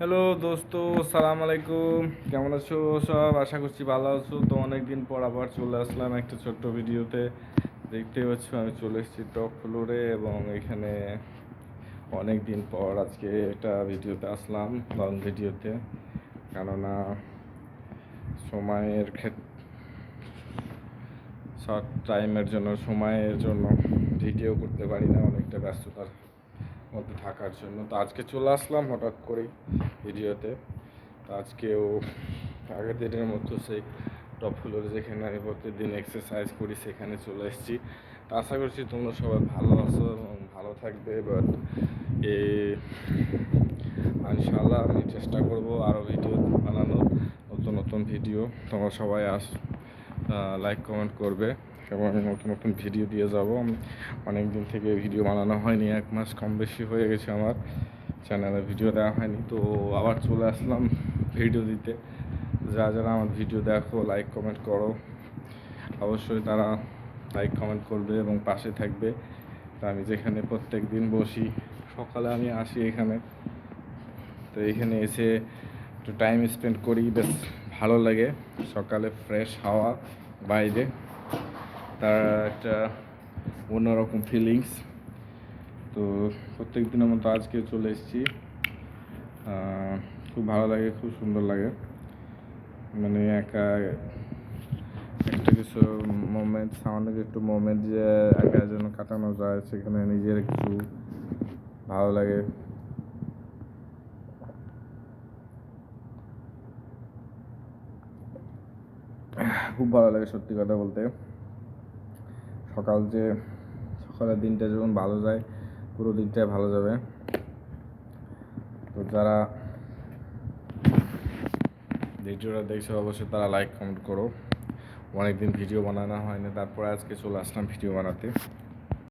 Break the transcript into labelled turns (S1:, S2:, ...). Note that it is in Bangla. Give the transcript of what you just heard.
S1: হ্যালো দোস্ত, সালাম আলাইকুম। কেমন আছো সব? আশা করছি ভালো আছো। তো অনেক দিন পর আবার চলে আসলাম একটা ছোট্ট ভিডিওতে। দেখতে পাচ্ছ, আমি চলে এসেছি টপ ফ্লোরে এবং এখানে অনেক দিন পর আজকে একটা ভিডিওতে আসলাম লং ভিডিওতে। কেননা সময়ের ক্ষেত্রে শর্ট টাইমের জন্য, সময়ের জন্য ভিডিও করতে পারি না, অনেকটা ব্যস্ততার মধ্যে থাকার জন্য। তো আজকে চলে আসলাম হঠাৎ করেই ভিডিওতে। তো আজকেও আগের দিনের মতো সেই টপ ফ্লোরে যেখানে আমি প্রতিদিন এক্সারসাইজ করি, সেখানে চলে এসেছি। তো আশা করছি তোমরা সবাই ভালো আছো এবং ভালো থাকবে বাট এ ইনশাআল্লাহ আমি চেষ্টা করব আরও ভিডিও বানানোর, নতুন নতুন ভিডিও। তোমরা সবাই আস লাইক কমেন্ট করবে। এবং নতুন নতুন ভিডিও দিয়ে যাব। অনেক দিন থেকে ভিডিও বানানো হয়নি, এক মাস কম বেশি হয়ে গেছে আমার। চ্যানেলে ভিডিও দেওয়া হয়নি, তো আবার চলে আসলাম ভিডিও দিতে। যারা যারা আমার ভিডিও দেখো লাইক কমেন্ট করো। অবশ্যই তারা লাইক কমেন্ট করবে এবং পাশে থাকবে। তা আমি যেখানে প্রত্যেক দিন বসি, সকালে আমি আসি এখানে। তো এখানে এসে একটু টাইম স্পেন্ড করি, বেশ ভালো লাগে। সকালে ফ্রেশ হাওয়া, বাইরে। তার একটা অন্যরকম ফিলিংস তো প্রত্যেক দিনের মতো আজকে চলে এসেছি। খুব ভালো লাগে, খুব সুন্দর লাগে। মানে একা, একটা কিছু মোমেন্ট সামান্য একটু মোমেন্ট যে একা যেন কাটানো যায়, সেখানে নিজের কিছু ভালো লাগে। খুব ভালো লাগে সত্যি কথা বলতে। সকাল যে সকালের দিনটা যখন ভালো যায়, পুরো দিনটাই ভালো যাবে। তো যারা ভিডিওটা দেখছে, অবশ্যই তারা লাইক কমেন্ট করো। অনেকদিন ভিডিও বানানো হয়নি, তারপরে আজকে চলে আসলাম ভিডিও বানাতে।